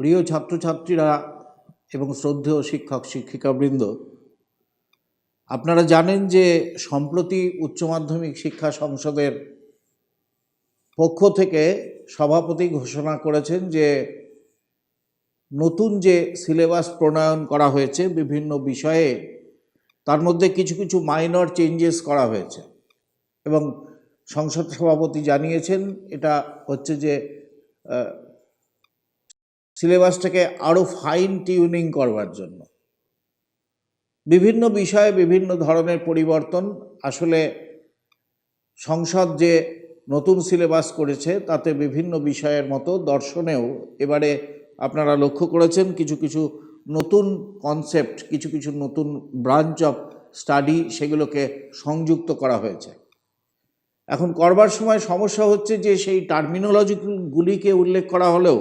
প্রিয় ছাত্রছাত্রীরা এবং শ্রদ্ধেয় শিক্ষক, শিক্ষিকাবৃন্দ, আপনারা জানেন যে সম্প্রতি উচ্চ মাধ্যমিক শিক্ষা সংসদের পক্ষ থেকে সভাপতি ঘোষণা করেছেন যে নতুন যে সিলেবাস প্রণয়ন করা হয়েছে বিভিন্ন বিষয়ে, তার মধ্যে কিছু কিছু মাইনর চেঞ্জেস করা হয়েছে এবং সংসদ সভাপতি জানিয়েছেন, এটা হচ্ছে যে সিলেবাসটাকে আরও ফাইন টিউনিং করবার জন্য। বিভিন্ন বিষয়ে বিভিন্ন ধরনের পরিবর্তন, আসলে সংসদ যে নতুন সিলেবাস করেছে, তাতে বিভিন্ন বিষয়ের মতো দর্শনেও এবারে আপনারা লক্ষ্য করেছেন, কিছু কিছু নতুন কনসেপ্ট কিছু কিছু নতুন ব্রাঞ্চ অফ স্টাডি সেগুলোকে সংযুক্ত করা হয়েছে। এখন করবার সময় সমস্যা হচ্ছে যে সেই টার্মিনোলজিগুলিকে উল্লেখ করা হলেও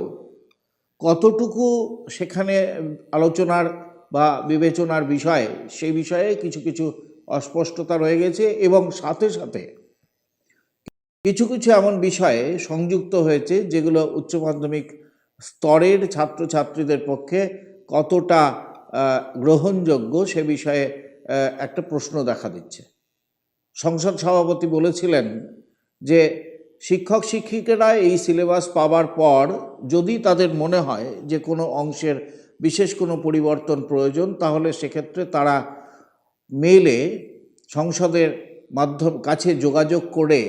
কতটুকু সেখানে আলোচনার বা বিবেচনার বিষয়, সেই বিষয়ে কিছু কিছু অস্পষ্টতা রয়ে গেছে এবং সাথে সাথে কিছু কিছু এমন বিষয়ে সংযুক্ত হয়েছে যেগুলো উচ্চ মাধ্যমিক স্তরের ছাত্রছাত্রীদের পক্ষে কতটা গ্রহণযোগ্য সে বিষয়ে একটা প্রশ্ন দেখা দিচ্ছে। সংসদ সভাপতি বলেছিলেন যে শিক্ষক শিক্ষিকারা এই সিলেবাস পাওয়ার পর যদি তাদের মনে হয় যে কোনো অংশের বিশেষ কোনো পরিবর্তন প্রয়োজন, তাহলে সেক্ষেত্রে তারা মেলে সংসদের মাধ্যম, কাছে যোগাযোগ করে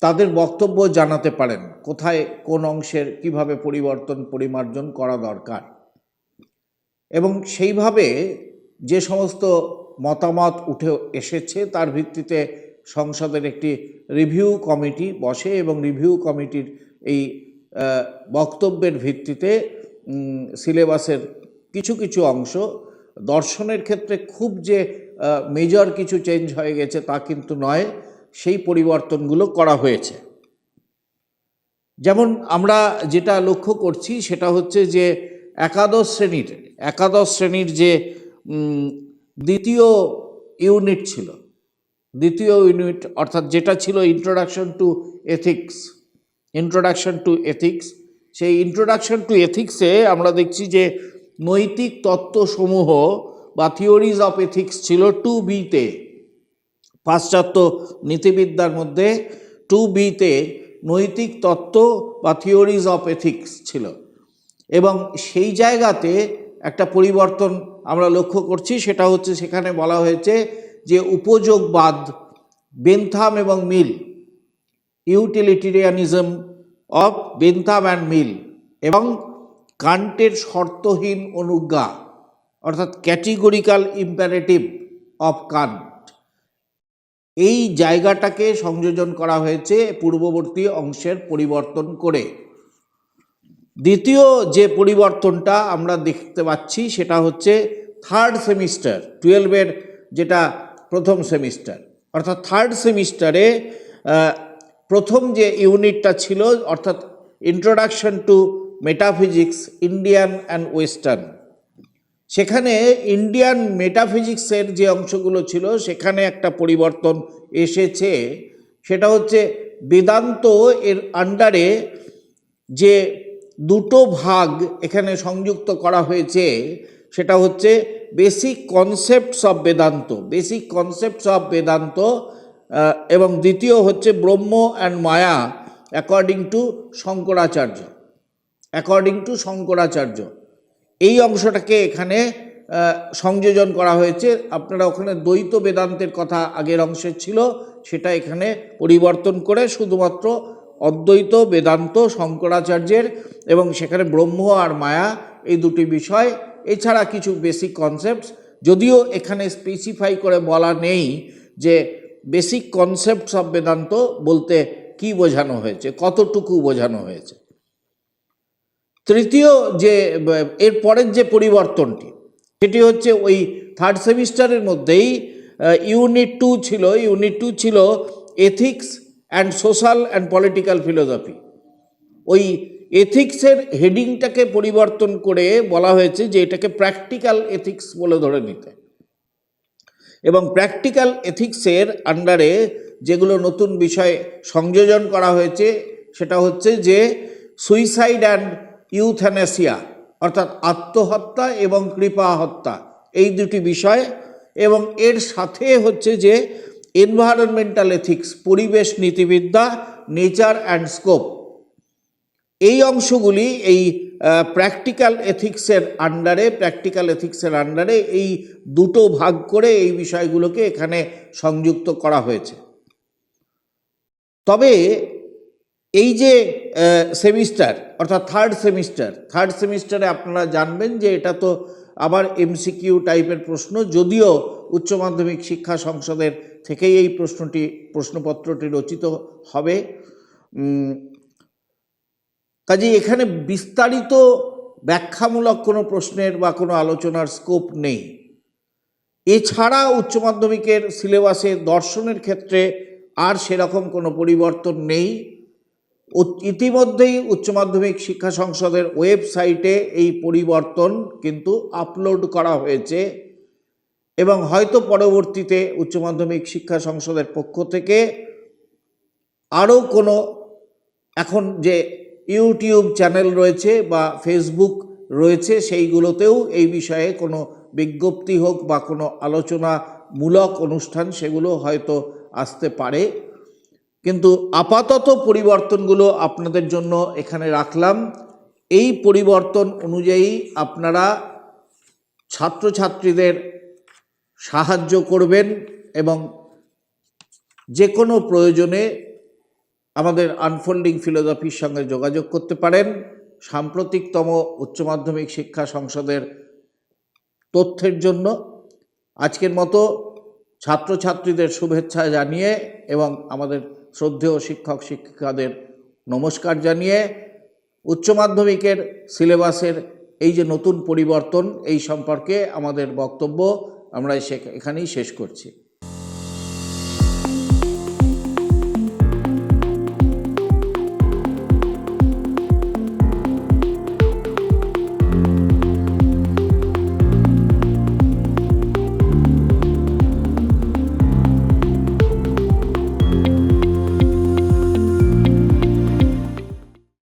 তাদের বক্তব্য জানাতে পারেন, কোথায় কোন অংশের কীভাবে পরিবর্তন, পরিমার্জন করা দরকার। এবং সেইভাবে যে সমস্ত মতামত উঠে এসেছে। তার ভিত্তিতে সংসদের একটি রিভিউ কমিটি বসে এবং রিভিউ কমিটির এই বক্তব্যের ভিত্তিতে সিলেবাসের কিছু কিছু অংশ দর্শনের ক্ষেত্রে খুব যে মেজর কিছু চেঞ্জ হয়ে গেছে তা কিন্তু নয়, সেই পরিবর্তনগুলো করা হয়েছে। যেমন আমরা যেটা লক্ষ্য করছি সেটা হচ্ছে যে, একাদশ শ্রেণির একাদশ শ্রেণির যে দ্বিতীয় ইউনিট ছিল। দ্বিতীয় ইউনিট অর্থাৎ যেটা ছিল introduction to ethics introduction to ethics সেই ইন্ট্রোডাকশন টু এথিক্সে আমরা দেখছি যে নৈতিক তত্ত্বসমূহ বা থিওরিজ অফ এথিক্স ছিল টু বিতে পাশ্চাত্য নীতিবিদ্যার মধ্যে টু বিতে নৈতিক তত্ত্ব বা থিওরিজ অফ এথিক্স ছিল। এবং সেই জায়গাতে একটা পরিবর্তন আমরা লক্ষ্য করছি, সেটা হচ্ছে সেখানে বলা হয়েছে যে উপযোগবাদ বেনথাম এবং Mill utilitarianism of Bentham and Mill এবং কান্টের শর্তহীন অনুজ্ঞা, অর্থাৎ ক্যাটিগরিক্যাল ইম্পারেটিভ অফ কান্ট এই জায়গাটাকে সংযোজন করা হয়েছে পূর্ববর্তী অংশের পরিবর্তন করে। দ্বিতীয় যে পরিবর্তনটা আমরা দেখতে পাচ্ছি সেটা হচ্ছে থার্ড সেমিস্টার টুয়েলভের যেটা প্রথম সেমিস্টার অর্থাৎ থার্ড সেমিস্টারে প্রথম যে ইউনিটটা ছিল, অর্থাৎ introduction to metaphysics Indian and western সেখানে ইন্ডিয়ান মেটাফিজিক্সের যে অংশগুলো ছিল, সেখানে একটা পরিবর্তন এসেছে। সেটা হচ্ছে বেদান্ত এর আন্ডারে যে দুটো ভাগ এখানে সংযুক্ত করা হয়েছে, সেটা হচ্ছে basic concepts of Vedanta basic concepts of Vedanta এবং দ্বিতীয় হচ্ছে Brahman and Maya according to Shankaracharya according to Shankaracharya. এই অংশটাকে এখানে সংযোজন করা হয়েছে। আপনারা ওখানে দ্বৈত বেদান্তের কথা আগের অংশে ছিল, সেটা এখানে পরিবর্তন করে শুধুমাত্র অদ্বৈত বেদান্ত শঙ্করাচার্যের এবং সেখানে ব্রহ্ম আর মায়া এই দুটি বিষয়, এছাড়া কিছু বেসিক কনসেপ্টস যদিও এখানে স্পেসিফাই করে বলা নেই যে বেসিক কনসেপ্টস অফ বেদান্ত বলতে কি বোঝানো হয়েছে, কতটুকু বোঝানো হয়েছে। তৃতীয় যে, এর পরের যে পরিবর্তনটি, সেটি হচ্ছে ওই থার্ড সেমিস্টারের মধ্যেই ইউনিট টু ছিল ইউনিট টু ছিল ethics and social and political philosophy ওই এথিক্সের হেডিংটাকে পরিবর্তন করে বলা হয়েছে যে এটাকে প্র্যাকটিক্যাল এথিক্স বলে ধরে নিতে। এবং প্র্যাকটিক্যাল এথিক্সের আন্ডারে যেগুলো নতুন বিষয় সংযোজন করা হয়েছে, সেটা হচ্ছে যে সুইসাইড অ্যান্ড ইউথ্যানেসিয়া অর্থাৎ আত্মহত্যা এবং কৃপা হত্যা এই দুটি বিষয়। এবং এর সাথে হচ্ছে যে এনভায়রনমেন্টাল এথিক্স পরিবেশ নীতিবিদ্যা নেচার অ্যান্ড স্কোপ এই অংশগুলি এই প্র্যাকটিক্যাল এথিক্সের আন্ডারে প্র্যাকটিক্যাল এথিক্সের আন্ডারে এই দুটো ভাগ করে এই বিষয়গুলোকে এখানে সংযুক্ত করা হয়েছে। তবে এই যে সেমিস্টার অর্থাৎ থার্ড সেমিস্টার থার্ড সেমিস্টারে আপনারা জানবেন যে এটা তো আবার এমসিকিউ টাইপের প্রশ্ন, যদিও উচ্চ মাধ্যমিক শিক্ষা সংসদের থেকেই এই প্রশ্নটি, প্রশ্নপত্রটি রচিত হবে। কাজে এখানে বিস্তারিত ব্যাখ্যামূলক কোনো প্রশ্নের বা কোনো আলোচনার স্কোপ নেই। এছাড়া উচ্চ মাধ্যমিকের সিলেবাসে দর্শনের ক্ষেত্রে আর সেরকম কোনো পরিবর্তন নেই। ইতিমধ্যেই উচ্চ মাধ্যমিক শিক্ষা সংসদের ওয়েবসাইটে এই পরিবর্তন কিন্তু আপলোড করা হয়েছে এবং হয়তো পরবর্তীতে উচ্চ মাধ্যমিক শিক্ষা সংসদের পক্ষ থেকে আরও কোনো এখন যে ইউটিউব চ্যানেল রয়েছে বা ফেসবুক রয়েছে সেইগুলোতেও এই বিষয়ে কোনো বিজ্ঞপ্তি হোক বা কোনো আলোচনামূলক অনুষ্ঠান সেগুলো হয়তো আসতে পারে। কিন্তু আপাতত পরিবর্তনগুলো আপনাদের জন্য এখানে রাখলাম। এই পরিবর্তন অনুযায়ী আপনারা ছাত্রছাত্রীদের সাহায্য করবেন এবং যে কোনো প্রয়োজনে আমাদের আনফোল্ডিং ফিলোসফির সঙ্গে যোগাযোগ করতে পারেন। সাম্প্রতিকতম উচ্চ মাধ্যমিক শিক্ষা সংসদের তথ্যের জন্য। আজকের মতো ছাত্রছাত্রীদের শুভেচ্ছা জানিয়ে এবং আমাদের শ্রদ্ধেয় শিক্ষক শিক্ষিকাদের নমস্কার জানিয়ে উচ্চ মাধ্যমিকের সিলেবাসের এই যে নতুন পরিবর্তন এই সম্পর্কে আমাদের বক্তব্য আমরা এখানেই শেষ করছি।